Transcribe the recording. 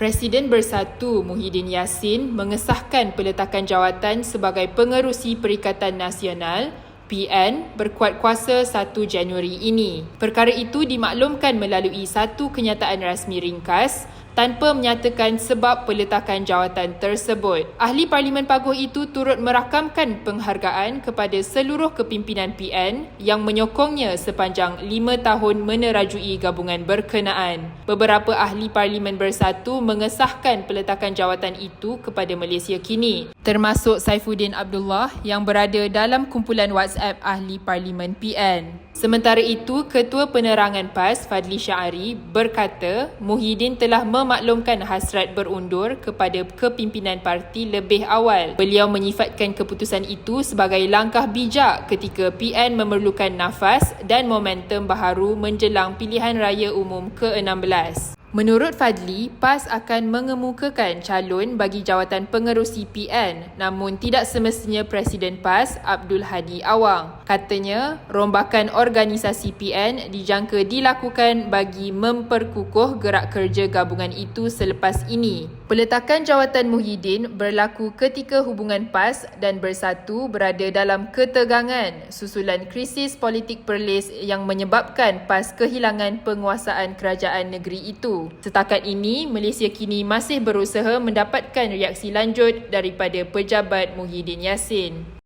Presiden Bersatu Muhyiddin Yassin mengesahkan peletakan jawatan sebagai pengerusi Perikatan Nasional PN berkuat kuasa 1 Januari ini. Perkara itu dimaklumkan melalui satu kenyataan rasmi ringkas tanpa menyatakan sebab peletakan jawatan tersebut. Ahli Parlimen Paguh itu turut merakamkan penghargaan kepada seluruh kepimpinan PN yang menyokongnya sepanjang lima tahun menerajui gabungan berkenaan. Beberapa ahli Parlimen Bersatu mengesahkan peletakan jawatan itu kepada Malaysia kini, termasuk Saifuddin Abdullah yang berada dalam kumpulan WhatsApp ahli Parlimen PN. Sementara itu, Ketua Penerangan PAS Fadli Syari berkata Muhyiddin telah memaklumkan hasrat berundur kepada kepimpinan parti lebih awal. Beliau menyifatkan keputusan itu sebagai langkah bijak ketika PN memerlukan nafas dan momentum baharu menjelang pilihan raya umum ke-16. Menurut Fadli, PAS akan mengemukakan calon bagi jawatan pengerusi PN namun tidak semestinya Presiden PAS Abdul Hadi Awang. Katanya, rombakan organisasi PN dijangka dilakukan bagi memperkukuh gerak kerja gabungan itu selepas ini. Peletakan jawatan Muhyiddin berlaku ketika hubungan PAS dan Bersatu berada dalam ketegangan susulan krisis politik perlis yang menyebabkan PAS kehilangan penguasaan kerajaan negeri itu. Setakat ini, Malaysia kini masih berusaha mendapatkan reaksi lanjut daripada pejabat Muhyiddin Yassin.